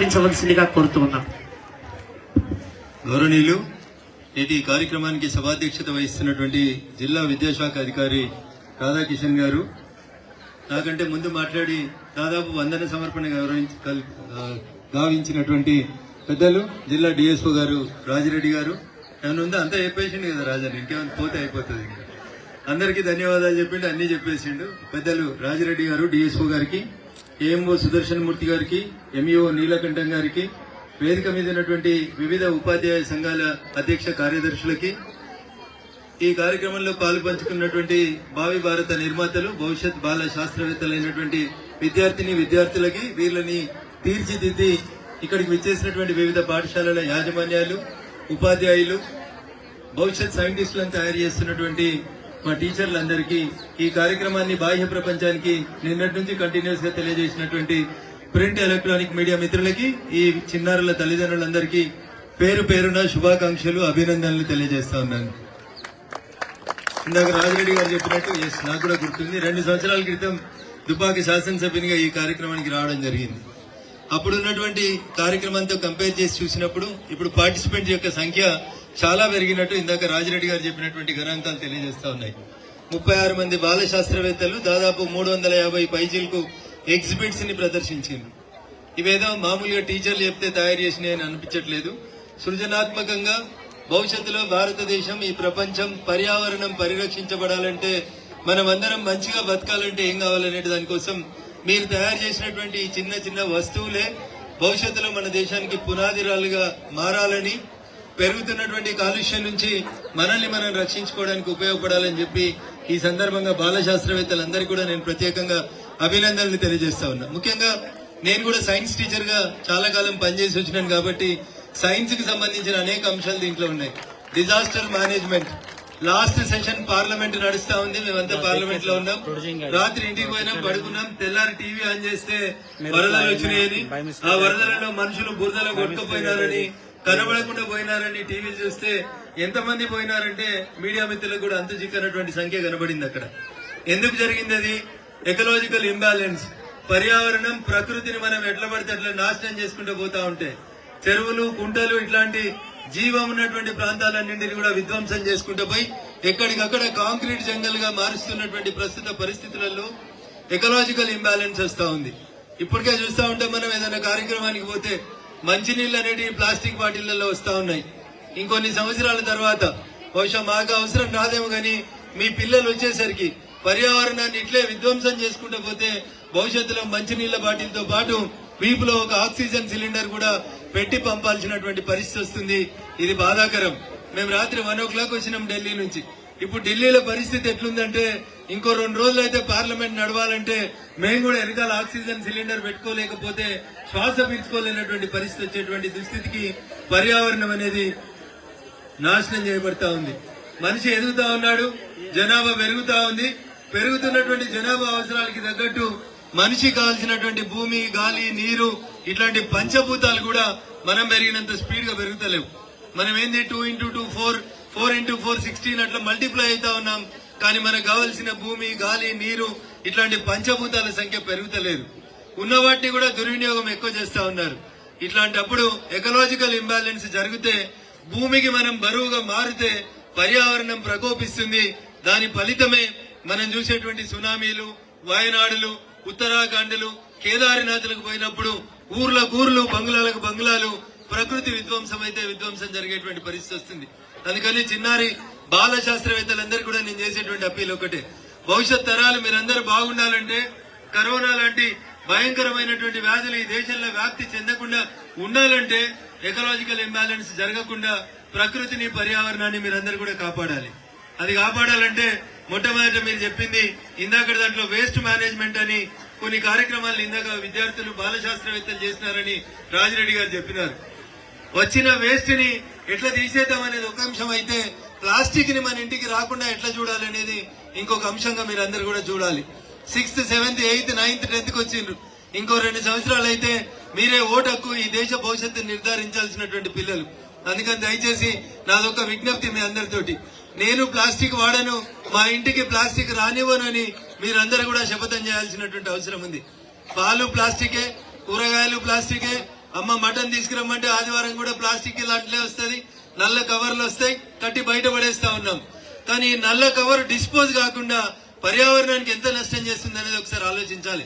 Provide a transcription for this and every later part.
సహకరించవలసిందిగా కోరుతున్నాం. గౌరవనీయులు నేటి ఈ కార్యక్రమానికి సభాధ్యక్షత వహిస్తున్నటువంటి జిల్లా విద్యాశాఖ అధికారి రాధాకిషన్ గారు నాకంటే ముందు మాట్లాడి దాదాపు వందన సమర్పణ గౌరవించి గావించినటువంటి పెద్దలు జిల్లా డిఎస్ఓ గారు రాజిరెడ్డి గారు. ఏమైనా ఉందా అంతా చెప్పేసిండు కదా రాజన్ ఇంకేమైనా పోతే అయిపోతుంది. అందరికీ ధన్యవాదాలు చెప్పిండు అన్నీ చెప్పేసిండు. పెద్దలు రాజిరెడ్డి గారు డిఎస్ఓ గారికి ఏఎంఓ సుదర్శన్ మూర్తి గారికి ఎంఈఓ నీలకంఠం గారికి వేదిక మీద ఉన్నటువంటి వివిధ ఉపాధ్యాయ సంఘాల అధ్యక్ష కార్యదర్శులకి ఈ కార్యక్రమంలో పాలు పంచుకున్నటువంటి భావి భారత నిర్మాతలు భవిష్యత్ బాల శాస్త్రవేత్తలైనటువంటి విద్యార్థిని విద్యార్థులకి వీళ్ళని తీర్చిదిద్ది ఇక్కడికి విచ్చేసినటువంటి వివిధ పాఠశాలల యాజమాన్యాలు ఉపాధ్యాయులు భవిష్యత్ సైంటిస్టులను తయారు చేస్తున్నటువంటి మా టీచర్లందరికీ ఈ కార్యక్రమాన్ని బాహ్య ప్రపంచానికి నిన్నటి నుంచి కంటిన్యూస్గా తెలియజేసినటువంటి ప్రింట్ ఎలక్ట్రానిక్ మీడియా మిత్రులకి ఈ చిన్నారుల తల్లిదండ్రులందరికీ పేరు పేరున శుభాకాంక్షలు అభినందనలు తెలియజేస్తా ఉన్నాను. ఇందాక రాజిరెడ్డి గారు చెప్పినట్టు ఎస్ నాకు కూడా గుర్తుంది. రెండు సంవత్సరాల క్రితం దుబ్బాకి శాసనసభ్యునిగా ఈ కార్యక్రమానికి రావడం జరిగింది. అప్పుడు ఉన్నటువంటి కార్యక్రమంతో కంపేర్ చేసి చూసినప్పుడు ఇప్పుడు పార్టిసిపెంట్ యొక్క సంఖ్య చాలా పెరిగినట్టు ఇందాక రాజిరెడ్డి గారు చెప్పినటువంటి గణాంకాలు తెలియజేస్తా ఉన్నాయి. ముప్పై ఆరు మంది బాల శాస్త్రవేత్తలు దాదాపు మూడు వందల యాభై పైజీలకు ఎగ్జిబిట్స్ని ప్రదర్శించారు. ఇవేదో మామూలుగా టీచర్లు చెప్తే తయారు చేసినాయని అనిపించట్లేదు. సృజనాత్మకంగా భవిష్యత్తులో భారతదేశం ఈ ప్రపంచం పర్యావరణం పరిరక్షించబడాలంటే మనమందరం మంచిగా బతకాలంటే ఏం కావాలనే దానికోసం మీరు తయారు చేసినటువంటి ఈ చిన్న చిన్న వస్తువులే భవిష్యత్తులో మన దేశానికి పునాదిరాలుగా మారాలని పెరుగుతున్నటువంటి కాలుష్యం నుంచి మనల్ని మనం రక్షించుకోవడానికి ఉపయోగపడాలని చెప్పి ఈ సందర్భంగా బాల శాస్త్రవేత్తలందరికీ కూడా నేను ప్రత్యేకంగా అభినందనలు తెలియజేస్తా ఉన్నా. ముఖ్యంగా నేను కూడా సైన్స్ టీచర్గా చాలా కాలం పనిచేసి వచ్చినాను కాబట్టి సైన్స్కి సంబంధించిన అనేక అంశాలు దీంట్లో ఉన్నాయి. Disaster management last session parliament నడుస్తా ఉంది. మేమంతా పార్లమెంట్లో ఉన్నాం. రాత్రి ఇంటికి పోయినాం పడుకున్నాం. తెల్లారి టీవీ ఆన్ చేస్తే వరదలు వచ్చినాయని ఆ వరదలలో మనుషులు బురదలో కొట్టుకుపోయినారని కనబడకుండా పోయినారని టీవీ చూస్తే ఎంతమంది పోయినారంటే మీడియా మిత్రులకు కూడా అంతు చిక్కనటువంటి సంఖ్య కనబడింది అక్కడ. ఎందుకు జరిగింది అది? ఎకలాజికల్ ఇంబ్యాలెన్స్ పర్యావరణం ప్రకృతిని మనం ఎట్లా పడితే అట్లా నాశనం చేసుకుంటూ పోతా ఉంటే చెరువులు కుంటలు ఇట్లాంటి జీవం ఉన్నటువంటి ప్రాంతాలన్నింటినీ కూడా విధ్వంసం చేసుకుంటూ పోయి ఎక్కడికక్కడ కాంక్రీట్ జంగల్గా మారుస్తున్నటువంటి ప్రస్తుత పరిస్థితులలో ఎకలాజికల్ ఇంబ్యాలెన్స్ వస్తూ ఉంది. ఇప్పటికే చూస్తా ఉంటే మనం ఏదైనా కార్యక్రమానికి పోతే మంచినీళ్ళు అనేటివి ప్లాస్టిక్ బాటిళ్ళలో వస్తూ ఉన్నాయి. ఇంకొన్ని సంవత్సరాల తర్వాత బహుశా మాకు అవసరం రాదేమో కానీ మీ పిల్లలు వచ్చేసరికి పర్యావరణాన్ని ఇట్లే విధ్వంసం చేసుకుంటూ పోతే భవిష్యత్తులో మంచినీళ్ళ బాటిల్తో పాటు వీపులో ఒక ఆక్సిజన్ సిలిండర్ కూడా పెట్టి పంపాల్సినటువంటి పరిస్థితి వస్తుంది. ఇది బాధాకరం. మేము రాత్రి వన్ ఓ క్లాక్ వచ్చినాం ఢిల్లీ నుంచి. ఇప్పుడు ఢిల్లీలో పరిస్థితి ఎట్లుందంటే ఇంకో రెండు రోజులు అయితే పార్లమెంట్ నడవాలంటే మేము కూడా వెనకాల ఆక్సిజన్ సిలిండర్ పెట్టుకోలేకపోతే శ్వాస పీల్చుకోలేనటువంటి పరిస్థితి వచ్చేటువంటి దుస్థితికి పర్యావరణం అనేది నాశనం చేయబడతా ఉంది. మనిషి ఎదుగుతా ఉన్నాడు జనాభా పెరుగుతా ఉంది. పెరుగుతున్నటువంటి జనాభా అవసరాలకి తగ్గట్టు మనిషి కావాల్సినటువంటి భూమి గాలి నీరు ఇట్లాంటి పంచభూతాలు కూడా మనం పెరిగినంత స్పీడ్గా పెరుగుతలేవు. మనం ఏంది two into two four four into four sixteen అట్లా మల్టిప్లై అవుతా ఉన్నాం. కానీ మనకు కావలసిన భూమి గాలి నీరు ఇట్లాంటి పంచభూతాల సంఖ్య పెరుగుతలేదు. ఉన్న వాటిని కూడా దుర్వినియోగం ఎక్కువ చేస్తా ఉన్నారు. ఇట్లాంటప్పుడు ఎకలాజికల్ ఇంబ్యాలెన్స్ జరిగితే భూమికి మనం బరువుగా మారితే పర్యావరణం ప్రకోపిస్తుంది. దాని ఫలితమే మనం చూసేటువంటి సునామీలు వాయనాడులు ఉత్తరాఖండ్లు కేదారినాథులకు పోయినప్పుడు ఊర్ల ఊర్లు బంగ్లాలకు బంగ్లాలు ప్రకృతి విధ్వంసం అయితే విధ్వంసం జరిగేటువంటి పరిస్థితి వస్తుంది. అందుకని చిన్నారి బాల శాస్త్రవేత్తలందరూ కూడా నేను చేసేటువంటి అప్పీల్ ఒకటే. భవిష్యత్ తరాలు మీరందరూ బాగుండాలంటే కరోనా లాంటి భయంకరమైనటువంటి వ్యాధులు ఈ దేశంలో వ్యాప్తి చెందకుండా ఉండాలంటే ఎకలాజికల్ ఇంబ్యాలెన్స్ జరగకుండా ప్రకృతిని పర్యావరణాన్ని మీరందరూ కూడా కాపాడాలి. అది కాపాడాలంటే మొట్టమొదట మీరు చెప్పింది ఇందాక దాంట్లో వేస్ట్ మేనేజ్మెంట్ అని కొన్ని కార్యక్రమాలు ఇందాక విద్యార్థులు బాల శాస్త్రవేత్తలు చేసినారని రాజిరెడ్డి గారు చెప్పినారు. వచ్చిన వేస్ట్ని ఎట్లా తీసేద్దాం అనేది ఒక అంశం అయితే ప్లాస్టిక్ని మన ఇంటికి రాకుండా ఎట్లా చూడాలి అనేది ఇంకొక అంశంగా మీరు అందరు కూడా చూడాలి. Sixth seventh eighth ninth tenth వచ్చిండ్రు. ఇంకో రెండు సంవత్సరాలు అయితే మీరే ఓటక్కు ఈ దేశ భవిష్యత్తు నిర్ధారించాల్సినటువంటి పిల్లలు. అందుకని దయచేసి నాదొక విజ్ఞప్తి మీ అందరితోటి. నేను ప్లాస్టిక్ వాడను మా ఇంటికి ప్లాస్టిక్ రానివ్వనని మీరందరూ కూడా శపథం చేయాల్సినటువంటి అవసరం ఉంది. పాలు ప్లాస్టికే కూరగాయలు ప్లాస్టికే అమ్మ మటన్ తీసుకురమ్మంటే ఆదివారం కూడా ప్లాస్టిక్ ఇలాంటిలే వస్తుంది. నల్ల కవర్లు వస్తాయి కట్టి బయట పడేస్తా ఉన్నాం. కానీ ఈ నల్ల కవర్ డిస్పోజ్ కాకుండా పర్యావరణానికి ఎంత నష్టం చేస్తుంది అనేది ఒకసారి ఆలోచించాలి.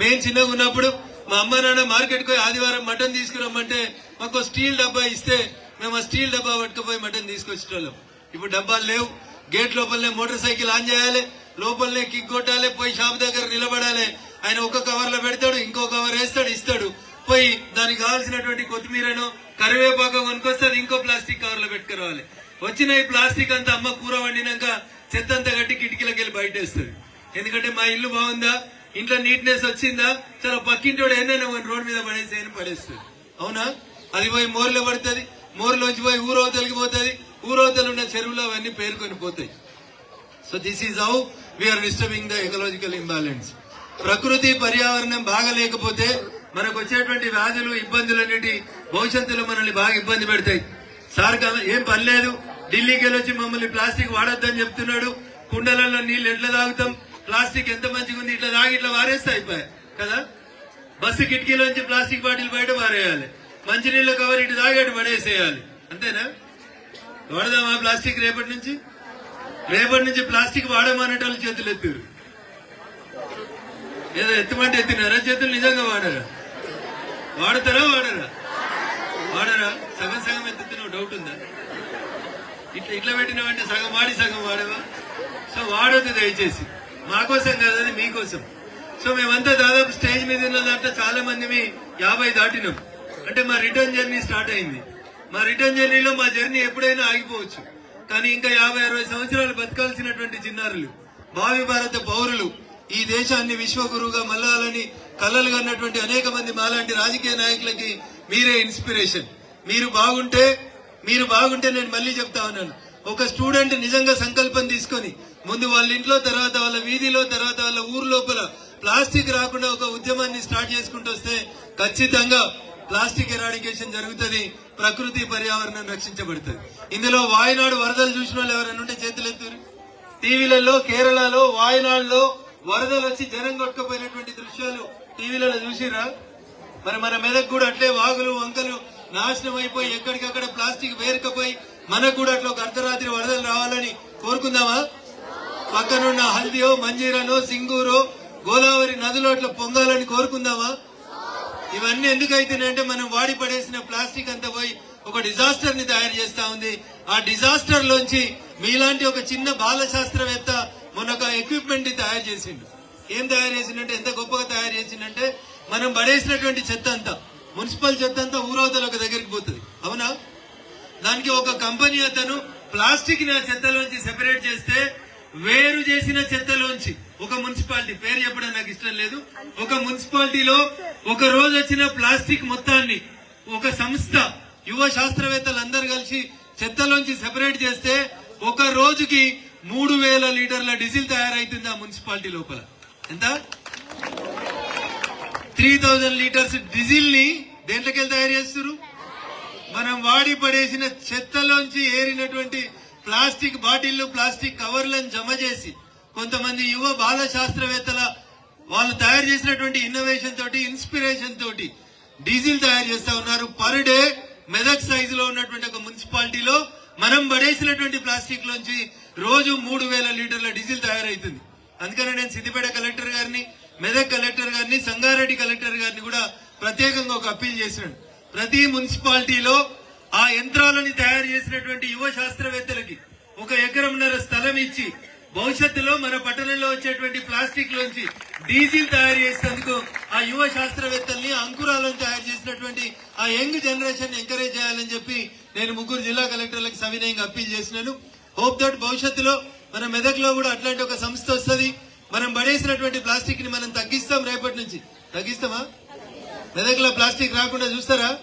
మేము చిన్నగా ఉన్నప్పుడు మా అమ్మ నాన్న మార్కెట్కి పోయి ఆదివారం మటన్ తీసుకురమ్మంటే మాకు స్టీల్ డబ్బా ఇస్తే మేము ఆ స్టీల్ డబ్బా పట్టుకుపోయి మటన్ తీసుకొచ్చేటోళ్ళం. ఇప్పుడు డబ్బాలు లేవు. గేట్ లోపలనే మోటార్ సైకిల్ ఆన్ చేయాలి. లోపలనే కిక్ కొట్టాలి పోయి షాప్ దగ్గర నిలబడాలి. ఆయన ఒక కవర్లో పెడతాడు ఇంకో కవర్ వేస్తాడు ఇస్తాడు. పోయి దానికి కావాల్సినటువంటి కొత్తిమీరను కరివేపాకు అది ఇంకో ప్లాస్టిక్ కవర్లో పెట్టుకురావాలి. వచ్చిన ఈ ప్లాస్టిక్ అంతా అమ్మ కూర వండినాక చెత్త అంతా కట్టి కిటికీలోకి వెళ్ళి బయట వేస్తుంది ఎందుకంటే మా ఇల్లు బాగుందా? ఇంట్లో నీట్నెస్ వచ్చిందా? చాలా పక్కింటోడు ఏదైనా రోడ్ మీద పడేసి అని పడేస్తుంది? అవునా? అది పోయి మోర్లో పడుతుంది మోర్లోంచి పోయి ఊరవతలకి పోతుంది ఊరవతలు ఉన్న చెరువులు అవన్నీ పేరుకొని పోతాయి. So this is how we are disturbing the ecological imbalance ప్రకృతి పర్యావరణం బాగలేకపోతే మనకు వచ్చేటువంటి వ్యాధులు ఇబ్బందులు అనేటి భవిష్యత్తులో మనల్ని బాగా ఇబ్బంది పెడతాయి. సార్ కదా ఏం పని లేదు ఢిల్లీకి వెళ్ళొచ్చి మమ్మల్ని ప్లాస్టిక్ వాడొద్దని చెప్తున్నాడు. కుండలలో నీళ్ళు ఎట్లా తాగుతాం? ప్లాస్టిక్ ఎంత మంచిగా ఉంది ఇట్లా తాగి ఇట్లా వారేస్తే అయిపోయాయి కదా? బస్సు కిటికీలోంచి ప్లాస్టిక్ బాటిల్ బయట పారేయాలి మంచినీళ్ళ కవర్ ఇటు తాగేటు పడేసేయాలి. అంతేనా? వాడదామా ప్లాస్టిక్ రేపటి నుంచి? రేపటి నుంచి ప్లాస్టిక్ వాడమనేటోళ్ళు చేతులు ఎత్తారు ఏదో ఎత్తుమంటే ఎత్తినారా? చేతులు నిజంగా వాడరా? వాడతారా వాడరా? వాడరా? సగం సగం ఎత్తుతున్నావు డౌట్ ఉందా? ఇట్లా ఇట్లా పెట్టినామంటే సగం వాడి సగం వాడవా? సో వాడొద్దు దయచేసి. మాకోసం కాదని మీకోసం సో మేమంతా దాదాపు స్టేజ్ మీద ఉన్న దాంట్లో చాలా మంది మీ యాభై దాటినాం. అంటే మా రిటర్న్ జర్నీ స్టార్ట్ అయింది. మా రిటర్న్ జర్నీలో మా జర్నీ ఎప్పుడైనా ఆగిపోవచ్చు. కానీ ఇంకా యాభై అరవై సంవత్సరాలు బతకాల్సినటువంటి చిన్నారులు భావి భారత పౌరులు ఈ దేశాన్ని విశ్వగురువుగా మల్లాలని కలలు కన్నటువంటి అనేక మంది మాలాంటి రాజకీయ నాయకులకి మీరే ఇన్స్పిరేషన్. మీరు బాగుంటే మీరు బాగుంటే నేను మళ్ళీ చెప్తా ఉన్నాను. ఒక స్టూడెంట్ నిజంగా సంకల్పం తీసుకొని ముందు వాళ్ళ ఇంట్లో తర్వాత వాళ్ళ వీధిలో తర్వాత వాళ్ళ ఊరు లోపల ప్లాస్టిక్ రాకుండా ఒక ఉద్యమాన్ని స్టార్ట్ చేసుకుంటూ వస్తే ఖచ్చితంగా ప్లాస్టిక్ ఎరాడికేషన్ జరుగుతుంది ప్రకృతి పర్యావరణం రక్షించబడుతుంది. ఇందులో వాయనాడు వరదలు చూసిన వాళ్ళు ఎవరైనా ఉంటే చేతులెత్తురు టీవీలలో కేరళలో వాయనాడులో వరదలు వచ్చి జనం కొట్టుకుపోయినటువంటి దృశ్యాలు టీవీలలో చూసిరా మరి మన మెదక్ కూడా అట్లే వాగులు వంకలు నాశనం అయిపోయి ఎక్కడికక్కడ ప్లాస్టిక్ వేరకపోయి మనకు కూడా అట్లా ఒక అర్ధరాత్రి వరదలు రావాలని కోరుకుందామా? పక్కనున్న హల్దియో మంజీరానో సింగూరో గోదావరి నదిలో అట్లా పొంగాలని కోరుకుందామా? ఇవన్నీ ఎందుకు అవుతున్నాయంటే మనం వాడి పడేసిన ప్లాస్టిక్ అంతా పోయి ఒక డిజాస్టర్ని తయారు చేస్తా ఉంది. ఆ డిజాస్టర్ లోంచి మీలాంటి ఒక చిన్న బాల శాస్త్రవేత్త మొన్న ఒక ఎక్విప్మెంట్ని తయారు చేసిండు. ఏం తయారు చేసిందంటే ఎంత గొప్పగా తయారు చేసిందంటే మనం పడేసినటువంటి చెత్త అంతా మున్సిపల్ చెత్త అంతా ఊరవతల ఒక దగ్గరికి పోతుంది. అవునా? దానికి ఒక కంపెనీ అతను ప్లాస్టిక్ని ఆ చెత్తలోంచి సెపరేట్ చేస్తే వేరు చేసిన చెత్తలోంచి ఒక మున్సిపాలిటీ పేరు చెప్పడం నాకు ఇష్టం లేదు. ఒక మున్సిపాలిటీలో ఒక రోజు వచ్చిన ప్లాస్టిక్ మొత్తాన్ని ఒక సంస్థ యువ శాస్త్రవేత్తలు అందరు కలిసి చెత్తలోంచి సెపరేట్ చేస్తే ఒక రోజుకి మూడు వేల లీటర్ల డీజిల్ తయారైతుంది ఆ మున్సిపాలిటీ లోపల. ఎంత? త్రీ థౌజండ్ లీటర్స్ డీజిల్ని దేంట్లోకి తయారు చేస్తారు మనం వాడి పడేసిన చెత్తలోంచి ఏరినటువంటి ప్లాస్టిక్ బాటిళ్ళు ప్లాస్టిక్ కవర్లను జమ చేసి కొంతమంది యువ బాల శాస్త్రవేత్తల వాళ్ళు తయారు చేసినటువంటి ఇన్నోవేషన్ తోటి ఇన్స్పిరేషన్ తోటి డీజిల్ తయారు చేస్తా ఉన్నారు. పర్ డే మెదక్ సైజు లో ఉన్నటువంటి ఒక మున్సిపాలిటీలో మనం పడేసినటువంటి ప్లాస్టిక్ లోంచి రోజు మూడు వేల లీటర్ల డీజిల్ తయారైతుంది. అందుకనే నేను సిద్దిపేట కలెక్టర్ గారిని మెదక్ కలెక్టర్ గారిని సంగారెడ్డి కలెక్టర్ గారిని కూడా ప్రత్యేకంగా ఒక అప్పీల్ చేసినాడు ప్రతి మున్సిపాలిటీలో ఆ యంత్రాలని తయారు చేసినటువంటి యువ శాస్త్రవేత్తలకి ఒక ఎకరంన్నర స్థలం ఇచ్చి భవిష్యత్తులో మన పట్టణంలో వచ్చేటువంటి ప్లాస్టిక్ లోంచి డీజిల్ తయారు చేసేందుకు ఆ యువ శాస్త్రవేత్తల్ని అంకురాలను తయారు చేసినటువంటి ఆ యంగ్ జనరేషన్ ఎంకరేజ్ చేయాలని చెప్పి నేను ముగ్గురు జిల్లా కలెక్టర్లకు సవినయంగా అప్పీల్ చేసినాను. హోప్ దట్ భవిష్యత్తులో మన మెదక్లో కూడా అట్లాంటి ఒక సంస్థ వస్తుంది. మనం పడేసినటువంటి ప్లాస్టిక్ని మనం తగ్గిస్తాం రేపటి నుంచి. తగ్గిస్తామా? మెదక్లో ప్లాస్టిక్ రాకుండా చూస్తారా?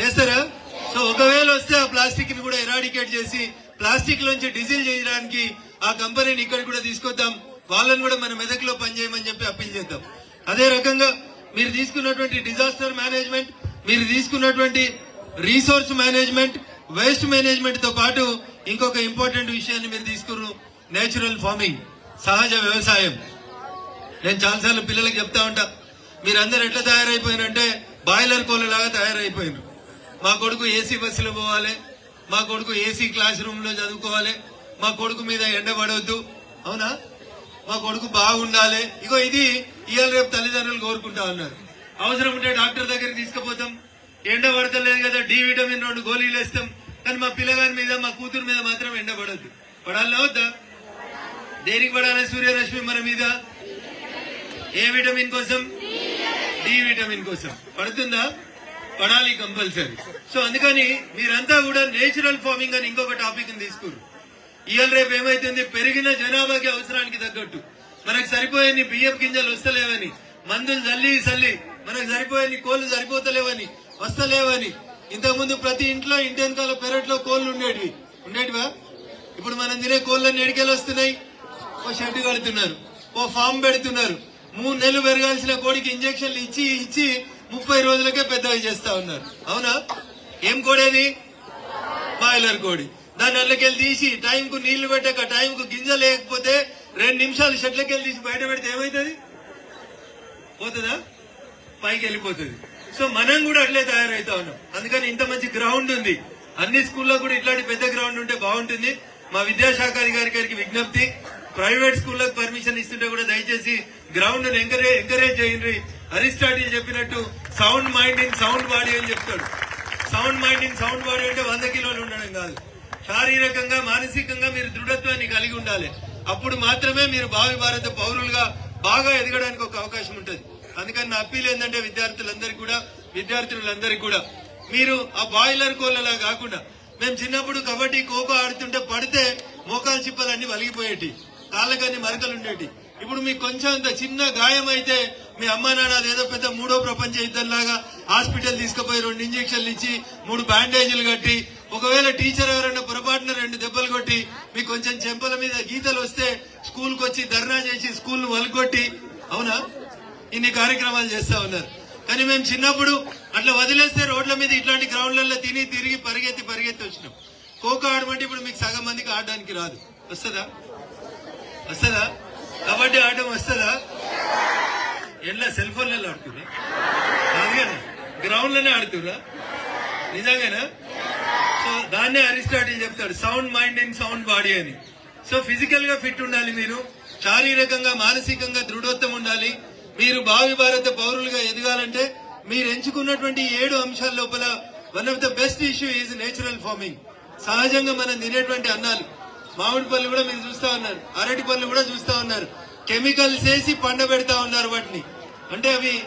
చేస్తారా? సో ఒకవేళ వస్తే ఆ ప్లాస్టిక్ని కూడా ఎరాడికేట్ చేసి ప్లాస్టిక్ లోంచి డీజిల్ చేయడానికి ఆ కంపెనీని ఇక్కడ కూడా తీసుకొద్దాం. వాళ్ళని కూడా మన మెదక్లో పనిచేయమని చెప్పి అప్పీల్ చేద్దాం. అదే రకంగా మీరు తీసుకున్నటువంటి డిజాస్టర్ మేనేజ్మెంట్ మీరు తీసుకున్నటువంటి రీసోర్స్ మేనేజ్మెంట్ వేస్ట్ మేనేజ్మెంట్తో పాటు ఇంకొక ఇంపార్టెంట్ విషయాన్ని మీరు తీసుకున్నారు నేచురల్ ఫార్మింగ్ సహజ వ్యవసాయం. నేను చాలాసార్లు పిల్లలకు చెప్తా ఉంటా మీరందరూ ఎట్లా తయారైపోయినంటే బాయిలర్ కోళ్ళలాగా తయారైపోయినారు మా కొడుకు ఏసీ బస్సులో పోవాలి మా కొడుకు ఏసీ క్లాస్ రూమ్లో చదువుకోవాలి మా కొడుకు మీద ఎండ పడవద్దు అవునా? మా కొడుకు బాగుండాలి. ఇగో ఇది ఇవాళ రేపు తల్లిదండ్రులు కోరుకుంటా ఉన్నారు. అవసరం ఉంటే డాక్టర్ దగ్గరికి తీసుకుపోతాం. ఎండ పడతలేదు కదా డి విటమిన్ రెండు గోళీలు వేస్తాం. కానీ మా పిల్లగాని మీద మా కూతురు మీద మాత్రం ఎండ పడద్దు పడాలా వద్దా? దేనికి పడాలి సూర్యరశ్మి మన మీద? ఏ విటమిన్ కోసం? డి విటమిన్ కోసం. పడుతుందా? పడాలి కంపల్సరీ. సో అందుకని మీరంతా కూడా నేచురల్ ఫార్మింగ్ అని ఇంకొక టాపిక్ తీసుకురు. ఇవాళ రేపు ఏమైతుంది? పెరిగిన జనాభాకి అవసరానికి తగ్గట్టు. మనకు సరిపోయే బియ్యం గింజలు వస్తలేవని మందులు చల్లి చల్లి మనకు సరిపోయే కోళ్ళు సరిపోతలేవని వస్తలేవని ఇంతకుముందు ప్రతి ఇంట్లో ఇంటి వెనకాల పెరట్లో కోళ్ళు ఉండేటివి. ఉండేటివా? ఇప్పుడు మనం తినే కోళ్ళని ఎడికెళ్ళి వస్తున్నాయి. ఓ షెడ్ కడుతున్నారు. ఓ ఫామ్ పెడుతున్నారు. మూడు నెలలు పెరగాల్సిన కోడికి ఇంజక్షన్లు ఇచ్చి ఇచ్చి ముప్పై రోజులకే పెద్దగా చేస్తా ఉన్నారు. అవునా? ఏం కోడేది బాయిలర్ కోడి. దాన్ని అల్లకెళ్ళి తీసి టైంకు నీళ్ళు పెట్టక టైంకు గింజ లేకపోతే రెండు నిమిషాలు షెడ్లకెళ్ళి తీసి బయట పెడితే ఏమవుతుంది పోతుందా? పైకి వెళ్ళిపోతుంది. సో మనం కూడా అట్లే తయారైతా ఉన్నాం. అందుకని ఇంత మంచి గ్రౌండ్ ఉంది. అన్ని స్కూల్లో కూడా ఇట్లాంటి పెద్ద గ్రౌండ్ ఉంటే బాగుంటుంది. మా విద్యాశాఖ అధికారి గారికి విజ్ఞప్తి ప్రైవేట్ స్కూళ్ళకి పర్మిషన్ ఇస్తుంటే కూడా దయచేసి గ్రౌండ్ ఎంకరేజ్ ఎంకరేజ్ చేయండి. అరిస్టాటిల్ చెప్పినట్టు sound mind in sound body అని చెప్తాడు. Sound mind in sound body అంటే వంద కిలోలు ఉండడం కాదు. శారీరకంగా మానసికంగా మీరు దృఢత్వాన్ని కలిగి ఉండాలి. అప్పుడు మాత్రమే మీరు భావి భారత పౌరులుగా బాగా ఎదగడానికి ఒక అవకాశం ఉంటుంది. అందుకని నా అప్పీల్ ఏంటంటే విద్యార్థులందరికీ కూడా విద్యార్థులందరికీ కూడా మీరు ఆ బాయిలర్ కోళ్ళలా కాకుండా మేము చిన్నప్పుడు కబడ్డీ ఖోఖో ఆడుతుంటే పడితే మోకాలు చిప్పలన్నీ వలిగిపోయేటి కాళ్ళకన్నీ మరకలు ఉండేటి. ఇప్పుడు మీకు కొంచెం అంత చిన్న గాయం అయితే మీ అమ్మ నాన్న ఏదో పెద్ద మూడో ప్రపంచ యుద్ధంలాగా హాస్పిటల్ తీసుకుపోయి రెండు ఇంజక్షన్లు ఇచ్చి మూడు బ్యాండేజీలు కట్టి ఒకవేళ టీచర్ ఎవరైనా పొరపాటున రెండు దెబ్బలు కొట్టి మీకు కొంచెం చెంపల మీద గీతలు వస్తే స్కూల్కి వచ్చి ధర్నా చేసి స్కూల్ను వలగొట్టి అవునా? ఇన్ని కార్యక్రమాలు చేస్తా ఉన్నారు. కానీ మేము చిన్నప్పుడు అట్లా వదిలేస్తే రోడ్ల మీద ఇట్లాంటి గ్రౌండ్లలో తిని తిరిగి పరిగెత్తి పరిగెత్తి వచ్చినాం. ఖోఖో ఆడమంటే ఇప్పుడు మీకు సగం మందికి ఆడడానికి రాదు. వస్తుందా? వస్తుందా? కబడ్డీ ఆడడం వస్తుందా? ఎట్లా? సెల్ ఫోన్లలో ఆడుతున్నా కాదుగానే గ్రౌండ్లోనే ఆడుతురా నిజంగానా? సో దాన్నే అరిస్టాటిల్ చెప్తాడు sound mind in sound body అని. సో ఫిజికల్గా ఫిట్ ఉండాలి మీరు. శారీరకంగా మానసికంగా దృఢత్వం ఉండాలి. మీరు భావి భారత పౌరులుగా ఎదగాలంటే మీరు ఎంచుకున్నటువంటి ఏడు అంశాల లోపల one of the best issue is natural farming సహజంగా మనం తినేటువంటి అన్నాలు. మామిడి పళ్ళు కూడా మీరు చూస్తా ఉన్నారు. అరటి పళ్ళు కూడా చూస్తా ఉన్నారు. కెమికల్స్ వేసి పండబెడతా ఉన్నారు వాటిని. అంటే అవి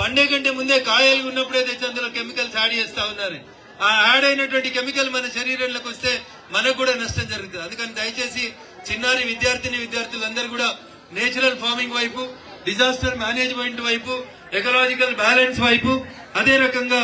పండే కంటే ముందే కాయలు ఉన్నప్పుడే తెచ్చి అందులో కెమికల్స్ యాడ్ చేస్తా ఉన్నారు. ఆ యాడ్ అయినటువంటి కెమికల్ మన శరీరంలోకి వస్తే మనకు కూడా నష్టం జరుగుతుంది. అందుకని దయచేసి చిన్నారి విద్యార్థిని విద్యార్థులందరూ కూడా నేచురల్ ఫార్మింగ్ వైపు డిజాస్టర్ మేనేజ్మెంట్ వైపు ఎకలాజికల్ బ్యాలెన్స్ వైపు అదే రకంగా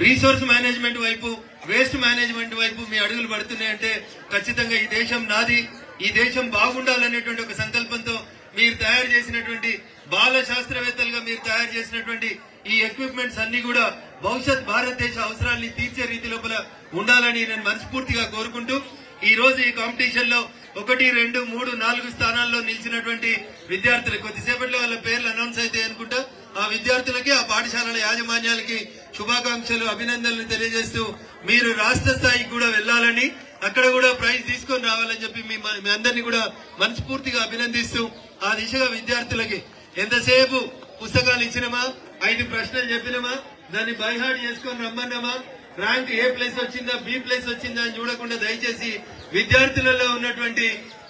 రీసోర్స్ మేనేజ్మెంట్ వైపు వేస్ట్ మేనేజ్మెంట్ వైపు మీ అడుగులు పడుతున్నాయంటే ఖచ్చితంగా ఈ దేశం నాది ఈ దేశం బాగుండాలనేటువంటి ఒక సంకల్పంతో మీరు తయారు చేసినటువంటి బాల శాస్త్రవేత్తలుగా మీరు తయారు చేసినటువంటి ఈ ఎక్విప్మెంట్స్ అన్ని కూడా భవిష్యత్ భారతదేశ అవసరాల్ని తీర్చే రీతి లోపల ఉండాలని నేను మనస్ఫూర్తిగా కోరుకుంటూ ఈ రోజు ఈ కాంపిటీషన్లో ఒకటి రెండు మూడు నాలుగు స్థానాల్లో నిలిచినటువంటి విద్యార్థులు. కొద్దిసేపట్లో వాళ్ళ పేర్లు అనౌన్స్ అయితే అనుకుంటా. ఆ విద్యార్థులకి ఆ పాఠశాలల యాజమాన్యాలకి శుభాకాంక్షలు అభినందనలు తెలియజేస్తూ మీరు రాష్ట్ర స్థాయికి కూడా వెళ్ళాలని అక్కడ కూడా ప్రైజ్ తీసుకొని రావాలని చెప్పి మీ మీ అందరినీ కూడా మనస్ఫూర్తిగా అభినందిస్తూ ఆ దిశగా విద్యార్థులకి ఎంతసేపు పుస్తకాలు ఇచ్చినమా? ఐదు ప్రశ్నలు చెప్పినమా? దాన్ని బైహార్డ్ చేసుకొని రమ్మన్నామా? ర్యాంక్ ఏ ప్లేస్ వచ్చిందా బి ప్లేస్ వచ్చిందా అని చూడకుండా దయచేసి విద్యార్థులలో ఉన్నటువంటి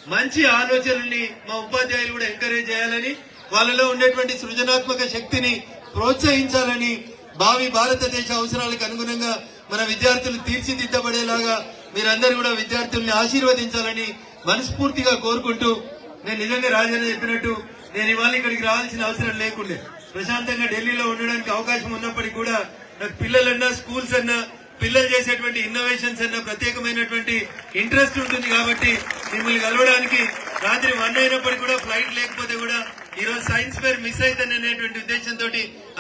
మంచి ఆలోచనల్ని మా ఉపాధ్యాయులు కూడా ఎంకరేజ్ చేయాలని వాళ్ళలో ఉండేటువంటి సృజనాత్మక శక్తిని ప్రోత్సహించాలని భావి భారతదేశ అవసరాలకు అనుగుణంగా మన విద్యార్థులు తీర్చిదిద్దబడేలాగా మీరందరూ కూడా విద్యార్థుల్ని ఆశీర్వదించాలని మనస్ఫూర్తిగా కోరుకుంటూ నేను నిజంగా రాజన్న చెప్పినట్టు నేను ఇవాళ ఇక్కడికి రావాల్సిన అవసరం లేకుండే. ప్రశాంతంగా ఢిల్లీలో ఉండడానికి అవకాశం ఉన్నప్పటికీ కూడా పిల్లలన్నా స్కూల్స్ అన్నా పిల్లలు చేసేటువంటి ఇన్నోవేషన్స్ అన్న ప్రత్యేకమైనటువంటి ఇంట్రెస్ట్ ఉంటుంది కాబట్టి మిమ్మల్ని కలవడానికి రాత్రి వన్ అయినప్పటికీ కూడా ఫ్లైట్ లేకపోతే కూడా ఈ రోజు సైన్స్ ఫేర్ మిస్ అవుతాను అనేటువంటి ఉద్దేశంతో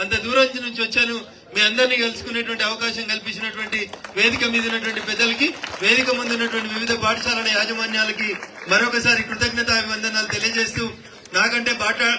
అంత దూరం నుంచి వచ్చాను. మీ అందరినీ కలుసుకునేటువంటి అవకాశం కల్పించినటువంటి వేదిక మీద ఉన్నటువంటి పెద్దలకి వేదిక ముందు ఉన్నటువంటి వివిధ పాఠశాలల యాజమాన్యాలకి మరొకసారి కృతజ్ఞత అభివందనాలు తెలియజేస్తూ నాకంటే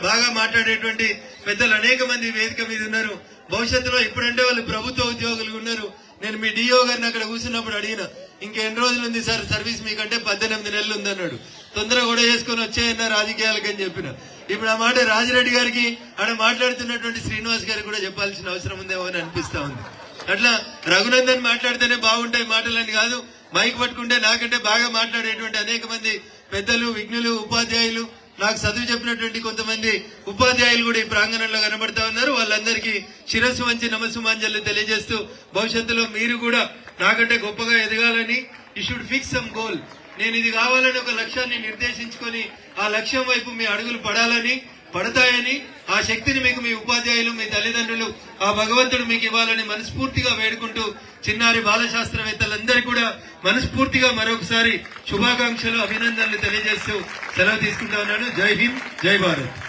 బాగా మాట్లాడేటువంటి పెద్దలు అనేక మంది వేదిక మీద ఉన్నారు. భవిష్యత్తులో ఇప్పుడంటే వాళ్ళు ప్రభుత్వ ఉద్యోగులు ఉన్నారు. నేను మీ డిఓ గారిని అక్కడ కూర్చున్నప్పుడు అడిగిన ఇంకెన్ని రోజులు ఉంది సార్ సర్వీస్ మీకంటే? పద్దెనిమిది నెలలు ఉందన్నాడు. తొందరగా కూడా చేసుకుని వచ్చేయన్న రాజకీయాలకి అని చెప్పిన. ఇప్పుడు ఆ మాట రాజిరెడ్డి గారికి ఆడ మాట్లాడుతున్నటువంటి శ్రీనివాస్ గారికి కూడా చెప్పాల్సిన అవసరం ఉందేమో అని అనిపిస్తా ఉంది. అట్లా రఘునందన్ మాట్లాడితేనే బాగుంటాయి మాటలని కాదు. మైక్ పట్టుకుంటే నాకంటే బాగా మాట్లాడేటువంటి అనేక మంది పెద్దలు విఘ్నులు ఉపాధ్యాయులు నాకు చదువు చెప్పినటువంటి కొంతమంది ఉపాధ్యాయులు కూడా ఈ ప్రాంగణంలో కనబడతా ఉన్నారు. వాళ్ళందరికీ శిరస్సు వంచి నమస్సుమాంజలు తెలియజేస్తూ భవిష్యత్తులో మీరు కూడా నాకంటే గొప్పగా ఎదగాలని you should fix some goal నేను ఇది కావాలని ఒక లక్ష్యాన్ని నిర్దేశించుకొని ఆ లక్ష్యం వైపు మీ అడుగులు పడాలని పడతాయని ఆ శక్తిని మీకు మీ ఉపాధ్యాయులు మీ తల్లిదండ్రులు ఆ భగవంతుడు మీకు ఇవ్వాలని మనస్ఫూర్తిగా వేడుకుంటూ చిన్నారి బాలశాస్త్రవేత్తలందరికీ కూడా మనస్ఫూర్తిగా మరొకసారి శుభాకాంక్షలు అభినందనలు తెలియజేస్తూ సెలవు తీసుకుంటా ఉన్నాను. జై హింద్ జై భారత్.